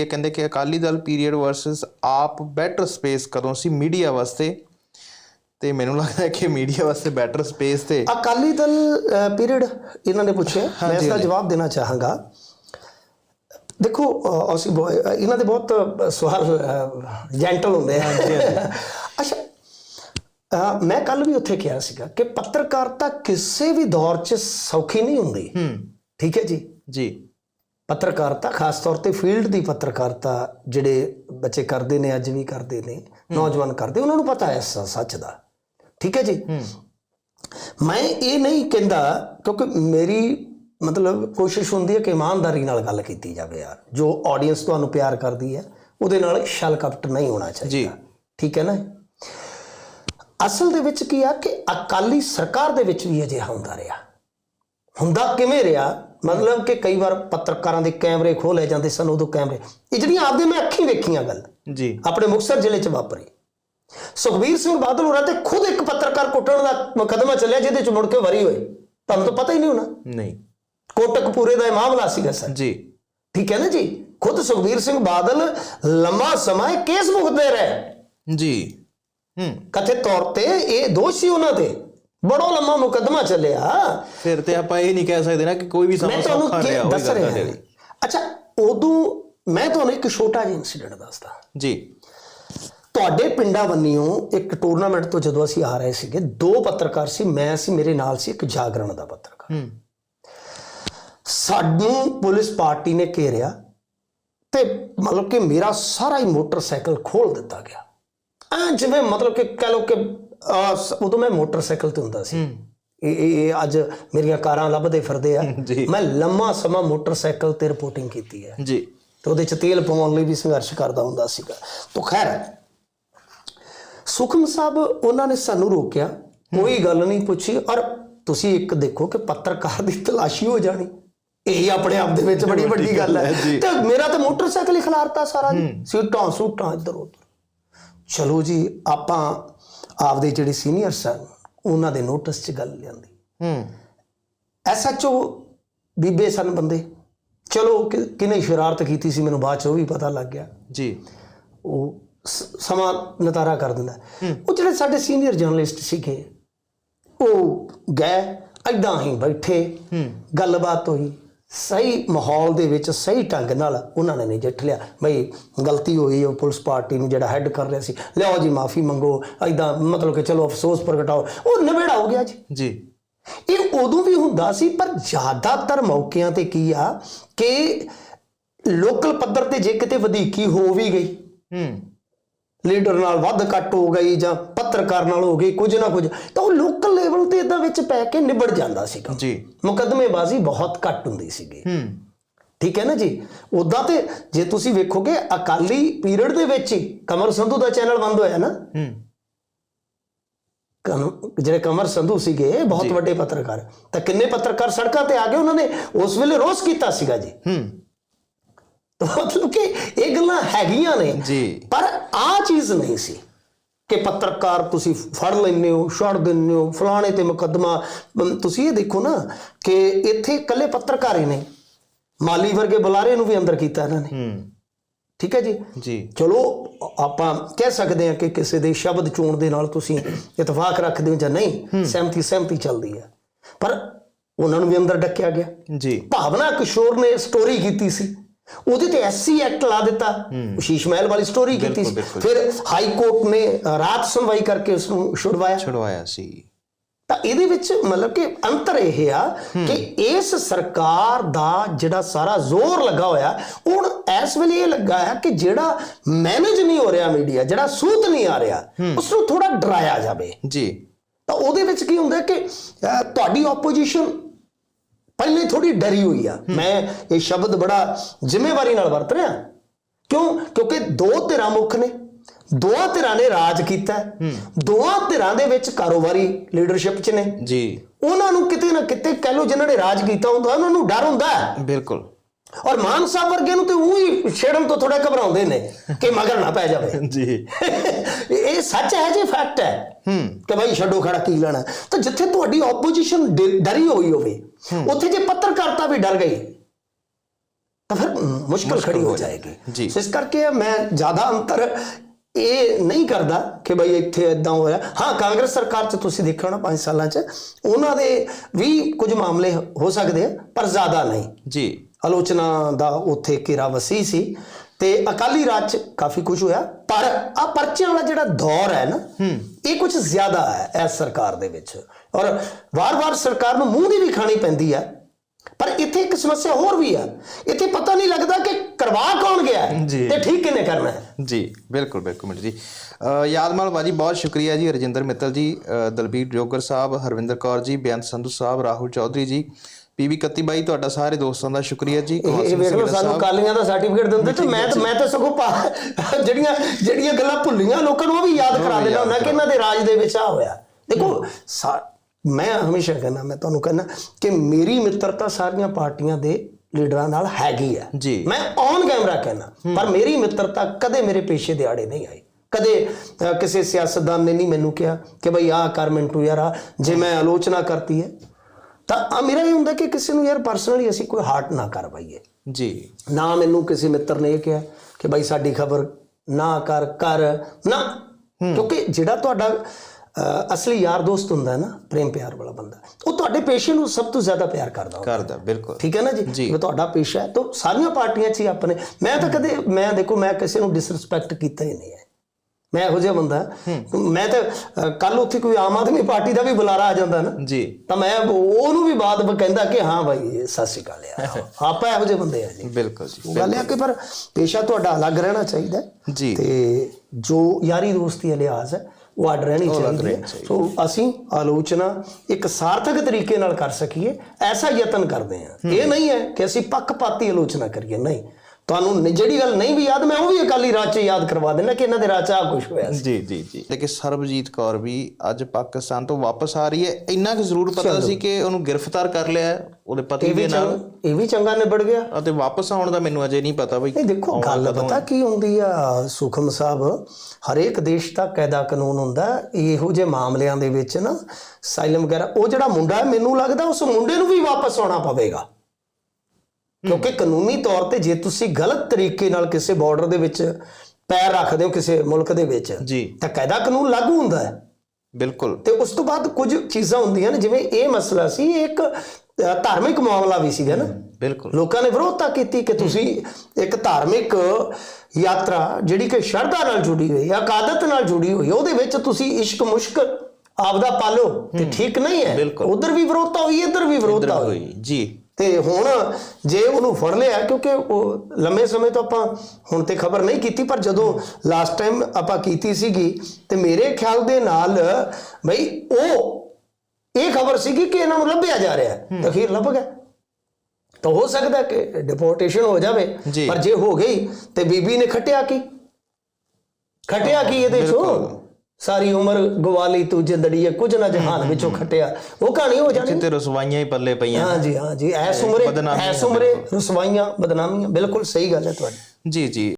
ਇਹ ਕਹਿੰਦੇ ਕਿ Akali Dal period versus AAP better space ਕਦੋਂ ਸੀ ਮੀਡੀਆ ਵਾਸਤੇ? ਤੇ ਮੈਨੂੰ ਲੱਗਦਾ ਹੈ ਕਿ ਮੀਡੀਆ ਵਾਸਤੇ ਬੈਟਰ ਸਪੇਸ ਤੇ ਅਕਾਲੀ ਦਲ ਪੀਰੀਅਡ ਇਹਨਾਂ ਨੇ ਪੁੱਛਿਆ। ਮੈਂ ਇਸ ਦਾ ਜਵਾਬ ਦੇਣਾ ਚਾਹਾਂਗਾ। ਦੇਖੋ ਅਸੀਂ ਇਹਨਾਂ ਦੇ ਬਹੁਤ ਸਵਾਲ ਜੈਂਟਲ ਹੁੰਦੇ ਆ। ਅੱਛਾ ਮੈਂ ਕੱਲ ਵੀ ਉੱਥੇ ਕਿਹਾ ਸੀਗਾ ਕਿ ਪੱਤਰਕਾਰਤਾ ਕਿਸੇ ਵੀ ਦੌਰ 'ਚ ਸੌਖੀ ਨਹੀਂ ਹੁੰਦੀ। ਹੂੰ। ਠੀਕ ਹੈ ਜੀ? ਜੀ। ਪੱਤਰਕਾਰਤਾ ਖਾਸ ਤੌਰ ਤੇ ਫੀਲਡ ਦੀ ਪੱਤਰਕਾਰਤਾ ਜਿਹੜੇ ਬੱਚੇ ਕਰਦੇ ਨੇ ਅੱਜ ਵੀ ਕਰਦੇ ਨੇ ਨੌਜਵਾਨ ਕਰਦੇ ਉਹਨਾਂ ਨੂੰ ਪਤਾ ਹੈ ਸੱਚ ਦਾ। ਠੀਕ ਹੈ ਜੀ? ਮੈਂ ਇਹ ਨਹੀਂ ਕਹਿੰਦਾ ਕਿਉਂਕਿ ਮੇਰੀ ਮਤਲਬ ਕੋਸ਼ਿਸ਼ ਹੁੰਦੀ ਹੈ ਕਿ ਇਮਾਨਦਾਰੀ ਨਾਲ ਗੱਲ ਕੀਤੀ ਜਾਵੇ ਯਾਰ। ਜੋ ਆਡੀਅנס ਤੁਹਾਨੂੰ ਪਿਆਰ ਕਰਦੀ ਹੈ ਉਹਦੇ ਨਾਲ ਛਲ ਕਪਟ ਨਹੀਂ ਹੋਣਾ ਚਾਹੀਦਾ। ਠੀਕ ਹੈ ਨਾ? ਅਸਲ ਦੇ ਵਿੱਚ ਕੀ ਆ ਕਿ ਅਕਾਲੀ ਸਰਕਾਰ ਦੇ ਵਿੱਚ ਵੀ ਅਜਿਹਾ ਹੁੰਦਾ ਰਿਹਾ। ਹੁੰਦਾ ਕਿਵੇਂ ਰਿਹਾ? ਮਤਲਬ ਕਿ ਕਈ ਵਾਰ ਪੱਤਰਕਾਰਾਂ ਦੇ ਕੈਮਰੇ ਖੋਲੇ ਜਾਂਦੇ ਸਨ ਉਦੋਂ ਕੈਮਰੇ। ਇਹ ਜਿਹੜੀਆਂ ਆਪਦੇ ਮੈਂ ਅੱਖੀਂ ਵੇਖੀਆਂ ਗੱਲ ਜੀ। ਆਪਣੇ ਮੁਕਤਸਰ ਜ਼ਿਲ੍ਹੇ 'ਚ ਵਾਪਰੀ। ਸੁਖਬੀਰ ਸਿੰਘ ਬਾਦਲ ਹੋਰਾਂ ਤੇ ਖੁਦ ਇੱਕ ਪੱਤਰਕਾਰ ਕੁੱਟਣ ਦਾ ਮੁਕੱਦਮਾ ਚੱਲਿਆ ਜਿਹਦੇ 'ਚ ਮੁੜ ਕੇ ਵਰੀ ਹੋਏ ਤੁਹਾਨੂੰ ਤਾਂ ਪਤਾ ਹੀ ਨਹੀਂ ਹੋਣਾ। ਨਹੀਂ। ਕੋਟਕਪੂਰੇ ਦਾ ਇਹ ਮਾਮਲਾ ਸੀਗਾ ਸਰ। ਜੀ। ਠੀਕ ਹੈ ਨਾ ਜੀ? ਖੁਦ ਸੁਖਬੀਰ ਸਿੰਘ ਬਾਦਲ ਲੰਮਾ ਸਮਾਂ ਕੇਸ ਭੁਗਤਦੇ ਰਹੇ। ਜੀ। ਹੂੰ। ਕਥਿਤ ਤੌਰ ਤੇ ਇਹ ਦੋਸ਼ ਸੀ ਉਹਨਾਂ ਤੇ ਬੜਾ ਲੰਮਾ ਮੁਕੱਦਮਾ ਚੱਲਿਆ। ਫਿਰ ਤੇ ਆਪਾਂ ਇਹ ਨਹੀਂ ਕਹਿ ਸਕਦੇ ਨਾ ਕਿ ਕੋਈ ਵੀ ਸਮਾਂ ਸੌਖਾ ਰਿਹਾ ਦੱਸ ਹੋਵੇਗਾ ਰਿਹਾ ਅੱਛਾ ਉਦੋਂ ਮੈਂ ਤੁਹਾਨੂੰ ਇੱਕ ਛੋਟਾ ਜਿਹਾ ਇਨਸੀਡੈਂਟ ਦੱਸਦਾ। ਜੀ। ਤੁਹਾਡੇ ਪਿੰਡਾਂ ਵੰਨੀਓ ਇੱਕ ਟੂਰਨਾਮੈਂਟ ਤੋਂ ਜਦੋਂ ਅਸੀਂ ਆ ਰਹੇ ਸੀਗੇ ਦੋ ਪੱਤਰਕਾਰ ਸੀ ਮੈਂ ਸੀ ਮੇਰੇ ਨਾਲ ਸੀ ਇੱਕ ਜਾਗਰਣ ਦਾ ਪੱਤਰਕਾਰ। ਹੂੰ। ਸਾਨੂੰ ਪੁਲਿਸ ਪਾਰਟੀ ਨੇ ਘੇਰਿਆ ਤੇ ਮਤਲਬ ਕਿ ਮੇਰਾ ਸਾਰਾ ਹੀ ਮੋਟਰਸਾਈਕਲ ਖੋਲ ਦਿੱਤਾ ਗਿਆ। ਐ ਜਿਵੇਂ ਮਤਲਬ ਕਿ ਕਹ ਲੋ ਕਿ ਉਦੋਂ ਮੈਂ ਮੋਟਰਸਾਈਕਲ ਤੇ ਹੁੰਦਾ ਸੀ। ਇਹ ਇਹ ਅੱਜ ਮੇਰੀਆਂ ਕਾਰਾਂ ਲੱਭਦੇ ਫਿਰਦੇ ਆ। ਮੈਂ ਲੰਮਾ ਸਮਾਂ ਮੋਟਰਸਾਈਕਲ ਤੇ ਰਿਪੋਰਟਿੰਗ ਕੀਤੀ ਹੈ। ਜੀ। ਤੇ ਉਹਦੇ ਚ ਤੇਲ ਪਵਾਉਣ ਲਈ ਵੀ ਸੰਘਰਸ਼ ਕਰਦਾ ਹੁੰਦਾ ਸੀਗਾ। ਤਾਂ ਖੈਰ ਸੁਖਮ ਸਾਹਿਬ ਉਹਨਾਂ ਨੇ ਸਾਨੂੰ ਰੋਕਿਆ। ਕੋਈ ਗੱਲ ਨਹੀਂ ਪੁੱਛੀ। ਔਰ ਤੁਸੀਂ ਇੱਕ ਦੇਖੋ ਕਿ ਪੱਤਰਕਾਰ ਦੀ ਤਲਾਸ਼ੀ ਹੋ ਜਾਣੀ। ਇਹ ਆਪਣੇ ਆਪ ਦੇ ਵਿੱਚ ਬੜੀ ਵੱਡੀ ਗੱਲ ਹੈ। ਤੇ ਮੇਰਾ ਤਾਂ ਮੋਟਰਸਾਈਕਲ ਹੀ ਖਿਲਾਰਤਾ ਸਾਰਾ ਜੀ ਸੀਟਾਂ ਸੂਟਾਂ ਇੱਧਰ ਉੱਧਰ ਚਲੋ ਜੀ ਆਪਾਂ ਆਪਦੇ ਜਿਹੜੇ ਸੀਨੀਅਰ ਸਨ ਉਹਨਾਂ ਦੇ ਨੋਟਿਸ 'ਚ ਗੱਲ ਲਿਆਂਦੀ। ਹੂੰ। ਐਸਐਚਓ ਬੀਬੇ ਸਨ ਬੰਦੇ। ਚਲੋ ਕਿ- ਕਿਹਨੇ ਸ਼ਰਾਰਤ ਕੀਤੀ ਸੀ ਮੈਨੂੰ ਬਾਅਦ ਚ ਉਹ ਵੀ ਪਤਾ ਲੱਗ ਗਿਆ। ਜੀ। ਉਹ ਸਮਾਂ ਨਤਾਰਾ ਕਰ ਦਿੰਦਾ। ਉਹ ਜਿਹੜੇ ਸਾਡੇ ਸੀਨੀਅਰ ਜਰਨਲਿਸਟ ਸੀਗੇ ਉਹ ਗਏ ਐਦਾਂ ਹੀ ਬੈਠੇ ਗੱਲਬਾਤ ਹੋਈ। ਸਹੀ ਮਾਹੌਲ ਦੇ ਵਿੱਚ ਸਹੀ ਢੰਗ ਨਾਲ ਉਹਨਾਂ ਨੇ ਨਜਿੱਠ ਲਿਆ। ਬਈ ਗਲਤੀ ਹੋਈ ਉਹ ਪੁਲਿਸ ਪਾਰਟੀ ਨੂੰ ਜਿਹੜਾ ਹੈੱਡ ਕਰ ਰਿਹਾ ਸੀ ਲਿਆਓ ਜੀ ਮਾਫੀ ਮੰਗੋ ਐਦਾਂ ਮਤਲਬ ਕਿ ਚਲੋ ਅਫਸੋਸ ਪ੍ਰਗਟਾਓ। ਉਹ ਨਵੇੜਾ ਹੋ ਗਿਆ ਜੀ। ਜੀ। ਇਹ ਉਦੋਂ ਵੀ ਹੁੰਦਾ ਸੀ ਪਰ ਜ਼ਿਆਦਾਤਰ ਮੌਕਿਆਂ ਤੇ ਕੀ ਆ ਕਿ ਲੋਕਲ ਪੱਧਰ ਤੇ ਜੇ ਕਿਤੇ ਵਧੀਕੀ ਹੋ ਵੀ ਗਈ। ਹੂੰ। ਲੀਡਰ ਨਾਲ ਵੱਧ ਘੱਟ ਹੋ ਗਈ ਜਾਂ ਪੱਤਰਕਾਰ ਨਾਲ ਹੋ ਗਈ ਕੁਝ ਨਾ ਕੁਝ ਤਾਂ ਉਹ ਲੋਕਲ ਲੈਵਲ ਤੇ ਇਦਾਂ ਵਿੱਚ ਪੈ ਕੇ ਨਿਬੜ ਜਾਂਦਾ ਸੀਗਾ। ਜੀ। ਮੁਕੱਦਮੇਬਾਜ਼ੀ ਬਹੁਤ ਘੱਟ ਹੁੰਦੀ ਸੀਗੀ। ਹੂੰ। ਠੀਕ ਹੈ ਨਾ ਜੀ? ਉਦਾਂ ਤੇ ਜੇ ਤੁਸੀਂ ਵੇਖੋਗੇ ਅਕਾਲੀ ਪੀਰੀਅਡ ਦੇ ਵਿੱਚ ਹੀ ਕਮਰ ਸੰਧੂ ਦਾ ਚੈਨਲ ਬੰਦ ਹੋਇਆ ਨਾ। ਹੂੰ। ਜਿਹੜੇ ਕਮਰ ਸੰਧੂ ਸੀਗੇ ਬਹੁਤ ਵੱਡੇ ਪੱਤਰਕਾਰ। ਤਾਂ ਕਿੰਨੇ ਪੱਤਰਕਾਰ ਸੜਕਾਂ ਤੇ ਆ ਗਏ ਉਹਨਾਂ ਨੇ? ਉਸ ਵੇਲੇ ਰੋਸ ਕੀਤਾ ਸੀਗਾ ਜੀ। ਹੂੰ। ਮਤਲਬ ਕਿ ਇਹ ਗੱਲਾਂ ਹੈਗੀਆਂ ਨੇ। ਜੀ। ਪਰ ਆ ਚੀਜ਼ ਨਹੀਂ ਸੀ ਕਿ ਪੱਤਰਕਾਰ ਤੁਸੀਂ ਫੜ ਲੈਂਦੇ ਹੋ ਛੱਡ ਦਿੰਦੇ ਹੋ ਫਲਾਣੇ ਤੇ ਮੁਕੱਦਮਾ। ਤੁਸੀਂ ਇਹ ਦੇਖੋ ਨਾ ਕਿ ਇੱਥੇ ਇਕੱਲੇ ਪੱਤਰਕਾਰ ਹੀ ਨਹੀਂ ਮਾਲੀ ਵਰਗੇ ਬੁਲਾਰੇ ਨੂੰ ਵੀ ਅੰਦਰ ਕੀਤਾ ਇਹਨਾਂ ਨੇ। ਠੀਕ ਹੈ ਜੀ? ਜੀ। ਚਲੋ ਆਪਾਂ ਕਹਿ ਸਕਦੇ ਹਾਂ ਕਿ ਕਿਸੇ ਦੇ ਸ਼ਬਦ ਚੋਣ ਦੇ ਨਾਲ ਤੁਸੀਂ ਇਤਫਾਕ ਰੱਖਦੇ ਹੋ ਜਾਂ ਨਹੀਂ ਸਹਿਮਤੀ ਸਹਿਮਤੀ ਚੱਲਦੀ ਹੈ। ਪਰ ਉਹਨਾਂ ਨੂੰ ਵੀ ਅੰਦਰ ਡੱਕਿਆ ਗਿਆ। ਜੀ। ਭਾਵਨਾ ਕਿਸ਼ੋਰ ਨੇ ਸਟੋਰੀ ਕੀਤੀ ਸੀ। ਉਹਦੇ ਤੇ ਐਸਸੀ ਐਕਟ ਲਾ ਦਿੱਤਾ। ਸ਼ੀਸ਼ ਮਹਿਲ ਵਾਲੀ ਸਟੋਰੀ ਕੀਤੀ ਸੀ। ਫਿਰ ਹਾਈ ਕੋਰਟ ਨੇ ਰਾਤ ਸੁਣਵਾਈ ਕਰਕੇ ਉਸ ਨੂੰ ਛੁਡਵਾਇਆ। ਛੁਡਵਾਇਆ ਸੀ। ਤਾਂ ਇਹਦੇ ਵਿੱਚ ਮਤਲਬ ਕਿ ਅੰਤਰ ਇਹ ਆ ਕਿ ਇਸ ਸਰਕਾਰ ਦਾ ਜਿਹੜਾ ਸਾਰਾ ਜ਼ੋਰ ਲੱਗਾ ਹੋਇਆ ਹੁਣ ਇਸ ਵੇਲੇ ਇਹ ਲੱਗਾ ਹੈ ਕਿ ਜਿਹੜਾ ਮੈਨੇਜ ਨਹੀਂ ਹੋ ਰਿਹਾ ਮੀਡੀਆ ਜਿਹੜਾ ਸੂਤ ਨਹੀਂ ਆ ਰਿਹਾ ਉਸ ਨੂੰ ਥੋੜਾ ਡਰਾਇਆ ਜਾਵੇ। ਜੀ। ਤਾਂ ਉਹਦੇ ਵਿੱਚ ਕੀ ਹੁੰਦਾ ਕਿ ਤੁਹਾਡੀ ਆਪੋਜੀਸ਼ਨ ਪਹਿਲੇ ਥੋੜੀ ਡਰੀ ਹੋਈ ਆ। ਮੈਂ ਇਹ ਸ਼ਬਦ ਬੜਾ ਜ਼ਿੰਮੇਵਾਰੀ ਨਾਲ ਵਰਤ ਰਿਹਾ। ਕਿਉਂ? ਕਿਉਂਕਿ ਦੋ ਧਿਰਾਂ ਮੁੱਖ ਨੇ। ਦੋਹਾਂ ਧਿਰਾਂ ਨੇ ਰਾਜ ਕੀਤਾ। ਹੈ। ਦੋਹਾਂ ਧਿਰਾਂ ਦੇ ਵਿੱਚ ਕਾਰੋਬਾਰੀ ਲੀਡਰਸ਼ਿਪ 'ਚ ਨੇ। ਜੀ। ਉਹਨਾਂ ਨੂੰ ਕਿਤੇ ਨਾ ਕਿਤੇ ਕਹਿ ਲੋ ਜਿਨ੍ਹਾਂ ਨੇ ਰਾਜ ਕੀਤਾ ਹੁੰਦਾ ਉਹਨਾਂ ਨੂੰ ਡਰ ਹੁੰਦਾ ਹੈ। ਬਿਲਕੁਲ। ਔਰ ਮਾਨ ਸਾਹਿਬ ਵਰਗੇ ਨੂੰ ਤੇ ਉਹੀ ਛੇੜਨ ਤੋਂ ਥੋੜਾ ਘਬਰਾਉਂਦੇ ਨੇ ਕਿ ਮਗਰ ਨਾ ਪੈ ਜਾਵੇ। ਜੀ। ਇਹ ਸੱਚ ਹੈ ਜੀ ਫੈਕਟ ਹੈ? ਕਿ ਭਾਈ ਛੱਡੋ ਖੜਾ ਕੀ ਲੈਣਾ? ਤਾਂ ਜਿੱਥੇ ਤੁਹਾਡੀ ਆਪੋਜੀਸ਼ਨ ਡਰੀ ਹੋਈ ਹੋਵੇ ਉੱਥੇ ਜੇ ਪੱਤਰਕਾਰਤਾ ਵੀ ਡਰ ਗਈ ਤਾਂ ਫਿਰ ਮੁਸ਼ਕਲ ਖੜੀ ਹੋ ਜਾਏਗੀ। ਇਸ ਕਰਕੇ ਮੈਂ ਜ਼ਿਆਦਾ ਅੰਤਰ ਇਹ ਨਹੀਂ ਕਰਦਾ ਕਿ ਬਈ ਇੱਥੇ ਇਦਾਂ ਹੋਇਆ। ਹਾਂ ਕਾਂਗਰਸ ਸਰਕਾਰ ਚ ਤੁਸੀਂ ਦੇਖਿਆ ਹੋਣਾ 5 ਸਾਲਾਂ ਚ ਉਹਨਾਂ ਦੇ ਵੀ ਕੁਝ ਮਾਮਲੇ ਹੋ ਸਕਦੇ ਆ ਪਰ ਜ਼ਿਆਦਾ ਨਹੀਂ। ਜੀ। ਆਲੋਚਨਾ ਦਾ ਉੱਥੇ ਘੇਰਾ ਵਸੀ ਸੀ। ਤੇ ਅਕਾਲੀ ਰਾਜ ਚ ਕਾਫੀ ਕੁਝ ਹੋਇਆ। ਪਰ ਆ ਪਰਚਿਆਂ ਵਾਲਾ ਜਿਹੜਾ ਦੌਰ ਹੈ ਨਾ ਇਹ ਕੁਝ ਜ਼ਿਆਦਾ ਹੈ ਇਸ ਸਰਕਾਰ ਦੇ ਵਿੱਚ। ਔਰ ਵਾਰ-ਵਾਰ ਸਰਕਾਰ ਨੂੰ ਮੂੰਹ ਦੀ ਵੀ ਖਾਣੀ ਪੈਂਦੀ ਹੈ। ਪਰ ਇੱਥੇ ਇੱਕ ਸਮੱਸਿਆ ਹੋਰ ਵੀ ਹੈ। ਇੱਥੇ ਪਤਾ ਨਹੀਂ ਲੱਗਦਾ ਕਿ ਕਰਵਾ ਕੌਣ ਗਿਆ। ਤੇ ਠੀਕ ਕਿਨੇ ਕਰਨਾ ਹੈ। ਜੀ ਬਿਲਕੁਲ ਬਿਲਕੁਲ ਮਿੰਟ ਜੀ। ਯਾਦਮਾਲ ਬਾਜੀ ਬਹੁਤ ਸ਼ੁਕਰੀਆ ਜੀ ਰਜਿੰਦਰ ਮਿੱਤਲ ਜੀ ਦਲਬੀਰ ਜੋਗਰ ਸਾਹਿਬ ਹਰਵਿੰਦਰ ਕੌਰ ਜੀ ਬੇਅੰਤ ਸੰਧੂ ਸਾਹਿਬ ਰਾਹੁਲ ਚੌਧਰੀ ਜੀ। ਪੀਵੀ 31 ਬਾਈ ਤੁਹਾਡਾ ਸਾਰੇ ਦੋਸਤਾਂ ਦਾ ਸ਼ੁਕਰੀਆ ਜੀ। ਇਹ ਵੇਖ ਲਓ ਸਾਨੂੰ। ਕਾਲੀਆਂ ਦਾ ਸਰਟੀਫਿਕੇਟ ਦਿੰਦੇ ਤੇ ਮੈਂ ਤਾਂ ਮੈਂ ਤਾਂ ਸਗੋਂ ਪਾ- ਜਿਹੜੀਆਂ ਜਿਹੜੀਆਂ ਗੱਲਾਂ ਭੁੱਲੀਆਂ ਲੋਕਾਂ ਨੂੰ ਉਹ ਵੀ ਯਾਦ ਕਰਾ ਦੇਣਾ ਹੁੰਦਾ ਕਿ ਇਹਨਾਂ ਦੇ ਰਾਜ ਦੇ ਵਿੱਚ ਆ ਹੋਇਆ। ਦੇਖੋ ਮੈਂ ਹਮੇਸ਼ਾ ਕਹਿੰਦਾ ਮੈਂ ਤੁਹਾਨੂੰ ਕਹਿੰਦਾ ਕਿ ਮੇਰੀ ਮਿੱਤਰਤਾ ਸਾਰੀਆਂ ਪਾਰਟੀਆਂ ਦੇ ਲੀਡਰਾਂ ਨਾਲ ਹੈਗੀ ਆ। ਜੀ। ਮੈਂ ਔਨ ਕੈਮਰਾ ਕਹਿੰਦਾ ਪਰ ਮੇਰੀ ਮਿੱਤਰਤਾ ਕਦੇ ਮੇਰੇ ਪੇਸ਼ੇ ਦੇ ਆੜੇ ਨਹੀਂ ਆਈ। ਕਦੇ ਕਿਸੇ ਸਿਆਸਤਦਾਨ ਨੇ ਨਹੀਂ ਮੈਨੂੰ ਕਿਹਾ ਕਿ ਬਈ ਆਹ ਕਰ ਮਿੰਟੂ ਯਾਰ ਜੇ ਮੈਂ ਆਲੋਚਨਾ ਕਰਤੀ ਹੈ ਤਾਂ ਆ ਮੇਰਾ ਇਹ ਹੁੰਦਾ ਕਿ ਕਿਸੇ ਨੂੰ ਯਾਰ ਪਰਸਨਲੀ ਅਸੀਂ ਕੋਈ ਹਾਰਟ ਨਾ ਕਰ ਪਾਈਏ। ਜੀ। ਨਾ ਮੈਨੂੰ ਕਿਸੇ ਮਿੱਤਰ ਨੇ ਇਹ ਕਿਹਾ ਕਿ ਬਾਈ ਸਾਡੀ ਖਬਰ ਨਾ ਕਰ ਕਰ ਨਾ। ਕਿਉਂਕਿ ਜਿਹੜਾ ਤੁਹਾਡਾ ਅਸਲੀ ਯਾਰ ਦੋਸਤ ਹੁੰਦਾ ਹੈ ਨਾ ਪ੍ਰੇਮ ਪਿਆਰ ਵਾਲਾ ਬੰਦਾ ਉਹ ਤੁਹਾਡੇ ਪੇਸ਼ੇ ਨੂੰ ਸਭ ਤੋਂ ਜ਼ਿਆਦਾ ਪਿਆਰ ਕਰਦਾ ਹੁੰਦਾ। ਕਰਦਾ ਬਿਲਕੁਲ। ਠੀਕ ਹੈ ਨਾ ਜੀ? ਜਿਵੇਂ ਤੁਹਾਡਾ ਪੇਸ਼ਾ ਹੈ ਤਾਂ ਸਾਰੀਆਂ ਪਾਰਟੀਆਂ 'ਚ ਹੀ ਆਪਣੇ ਮੈਂ ਤਾਂ ਕਦੇ ਮੈਂ ਦੇਖੋ ਮੈਂ ਕਿਸੇ ਨੂੰ ਡਿਸਰਿਸਪੈਕਟ ਕੀਤਾ ਹੀ ਨਹੀਂ ਹੈ। ਮੈਂ ਇਹੋ ਜਿਹਾ ਬੰਦਾ। ਮੈਂ ਤਾਂ ਕੱਲ ਉੱਥੇ ਕੋਈ ਆਮ ਆਦਮੀ ਪਾਰਟੀ ਦਾ ਵੀ ਬੁਲਾਰਾ ਆ ਜਾਂਦਾ ਨਾ ਜੀ। ਤਾਂ ਮੈਂ ਉਹਨੂੰ ਵੀ ਬਾਤ ਕਹਿੰਦਾ ਕਿ ਹਾਂ ਭਾਈ ਸਤਿ ਸ਼੍ਰੀ ਅਕਾਲ ਯਾਰ। ਆਪਾਂ ਇਹੋ ਜਿਹੇ ਬੰਦੇ ਆ ਜੀ। ਬਿਲਕੁਲ ਜੀ ਗੱਲ ਹੈ ਕਿ ਪਰ ਪੇਸ਼ਾ ਤੁਹਾਡਾ ਅਲੱਗ ਰਹਿਣਾ ਚਾਹੀਦਾ ਜੀ। ਤੇ ਜੋ ਯਾਰੀ ਦੋਸਤੀ ਦਾ ਲਿਹਾਜ਼ ਹੈ ਉਹ ਅੱਡ ਰਹਿਣੀ ਚਾਹੀਦੀ ਹੈ। ਸੋ ਅਸੀਂ ਆਲੋਚਨਾ ਇੱਕ ਸਾਰਥਕ ਤਰੀਕੇ ਨਾਲ ਕਰ ਸਕੀਏ ਐਸਾ ਯਤਨ ਕਰਦੇ ਹਾਂ। ਇਹ ਨਹੀਂ ਹੈ ਕਿ ਅਸੀਂ ਪੱਖਪਾਤੀ ਆਲੋਚਨਾ ਕਰੀਏ ਨਹੀਂ। ਤੁਹਾਨੂੰ ਜਿਹੜੀ ਗੱਲ ਨਹੀਂ ਵੀ ਯਾਦ ਮੈਂ ਉਹ ਵੀ ਅਕਾਲੀ ਰਾਜ ਚ ਯਾਦ ਕਰਵਾ ਦੇਣਾ ਕਿ ਇਹਨਾਂ ਦੇ ਰਾਜ ਚ ਆ ਕੁਝ ਹੋਇਆ ਸੀ। ਜੀ ਜੀ ਜੀ। ਤੇ ਕਿ ਸਰਬਜੀਤ ਕੌਰ ਵੀ ਅੱਜ ਪਾਕਿਸਤਾਨ ਤੋਂ ਵਾਪਸ ਆ ਰਹੀ ਹੈ। ਇੰਨਾ ਕੁ ਜ਼ਰੂਰ ਪਤਾ ਸੀ ਕਿ ਉਹਨੂੰ ਗ੍ਰਿਫਤਾਰ ਕਰ ਲਿਆ ਉਹਦੇ ਪਤੀ ਦੇ ਵੀ ਨਾਲ। ਇਹ ਵੀ ਚੰਗਾ ਨਿਬੜ ਗਿਆ। ਅਤੇ ਵਾਪਸ ਆਉਣ ਦਾ ਮੈਨੂੰ ਅਜੇ ਨਹੀਂ ਪਤਾ ਬਈ ਨਹੀਂ ਦੇਖੋ ਗੱਲ ਪਤਾ ਕੀ ਹੁੰਦੀ ਆ ਸੁਖਮ ਸਾਹਿਬ? ਹਰੇਕ ਦੇਸ਼ ਦਾ ਕਾਇਦਾ ਕਾਨੂੰਨ ਹੁੰਦਾ। ਇਹੋ ਜਿਹੇ ਮਾਮਲਿਆਂ ਦੇ ਵਿੱਚ ਨਾ ਸਾਇਲਮ ਵਗੈਰਾ ਉਹ ਜਿਹੜਾ ਮੁੰਡਾ ਹੈ ਮੈਨੂੰ ਲੱਗਦਾ ਉਸ ਮੁੰਡੇ ਨੂੰ ਵੀ ਵਾਪਸ ਆਉਣਾ ਪਵੇਗਾ। ਕਿਉਂਕਿ ਕਾਨੂੰਨੀ ਤੌਰ ਤੇ ਜੇ ਤੁਸੀਂ ਗਲਤ ਤਰੀਕੇ ਨਾਲ ਕਿਸੇ ਬਾਰਡਰ ਦੇ ਵਿੱਚ ਪੈਰ ਰੱਖਦੇ ਹੋ ਕਿਸੇ ਮੁਲਕ ਦੇ ਵਿੱਚ ਤਾਂ ਕਾਇਦਾ ਕਾਨੂੰਨ ਲਾਗੂ ਹੁੰਦਾ ਹੈ। ਬਿਲਕੁਲ। ਤੇ ਉਸ ਤੋਂ ਬਾਅਦ ਕੁਝ ਚੀਜ਼ਾਂ ਹੁੰਦੀਆਂ ਨੇ ਜਿਵੇਂ ਇਹ ਮਸਲਾ ਸੀ ਇੱਕ ਧਾਰਮਿਕ ਮਾਮਲਾ ਵੀ ਸੀਗਾ ਨਾ। ਬਿਲਕੁਲ। ਲੋਕਾਂ ਨੇ ਵਿਰੋਧਤਾ ਕੀਤੀ ਕਿ ਤੁਸੀਂ ਇੱਕ ਧਾਰਮਿਕ ਯਾਤਰਾ ਜਿਹੜੀ ਕਿ ਸ਼ਰਧਾ ਨਾਲ ਜੁੜੀ ਹੋਈ ਹੈ ਅਕਾਦਤ ਨਾਲ ਜੁੜੀ ਹੋਈ ਹੈ ਉਹਦੇ ਵਿੱਚ ਤੁਸੀਂ ਇਸ਼ਕ ਮੁਸ਼ਕ ਆਪਦਾ ਪਾਲੋ ਤੇ ਠੀਕ ਨਹੀਂ ਹੈ। ਉਧਰ ਵੀ ਵਿਰੋਧਤਾ ਹੋਈ ਇੱਧਰ ਵੀ ਵਿਰੋਧਤਾ ਹੋਈ। ਹੋਈ ਜੀ। ਤੇ ਹੁਣ ਜੇ ਉਹਨੂੰ ਫੜ ਲਿਆ ਕਿਉਂਕਿ ਉਹ ਲੰਮੇ ਸਮੇਂ ਤੋਂ ਆਪਾਂ ਹੁਣ ਤੇ ਖਬਰ ਨਹੀਂ ਕੀਤੀ ਪਰ ਜਦੋਂ ਲਾਸਟ ਟਾਈਮ ਆਪਾਂ ਕੀਤੀ ਸੀਗੀ ਤੇ ਮੇਰੇ ਖਿਆਲ ਦੇ ਨਾਲ ਬਈ ਉਹ ਇਹ ਖਬਰ ਸੀਗੀ ਕਿ ਇਹਨਾਂ ਨੂੰ ਲੱਭਿਆ ਜਾ ਰਿਹਾ ਹੈ। ਅਖੀਰ ਲੱਭ ਗਿਆ। ਤਾਂ ਹੋ ਸਕਦਾ ਕਿ ਡਿਪੋਰਟੇਸ਼ਨ ਹੋ ਜਾਵੇ। ਪਰ ਜੇ ਹੋ ਗਈ ਤੇ ਬੀਬੀ ਨੇ ਖਟਿਆ ਕੀ? ਖਟਿਆ ਕੀ ਇਹਦੇ ਚੋਂ? ਸਾਰੀ ਉਮਰ ਗਵਾਲੀ ਤੂੰ ਜਿੰਦੜੀ ਹੈ ਕੁਝ ਨਾ ਜਹਾਨ ਵਿੱਚੋਂ ਖਟਿਆ। ਉਹ ਕਹਾਣੀ ਹੋ ਜਾਣੀ ਤੇ ਰਸਵਾਈਆਂ ਹੀ ਪੱਲੇ ਪਈਆਂ। ਹਾਂ ਜੀ ਹਾਂ ਜੀ ਐਸ ਉਮਰੇ ਐਸ ਉਮਰੇ ਰਸਵਾਈਆਂ ਬਦਨਾਮੀਆਂ ਬਿਲਕੁਲ ਸਹੀ ਗੱਲ ਹੈ ਤੁਹਾਡੀ। ਜੀ ਜੀ।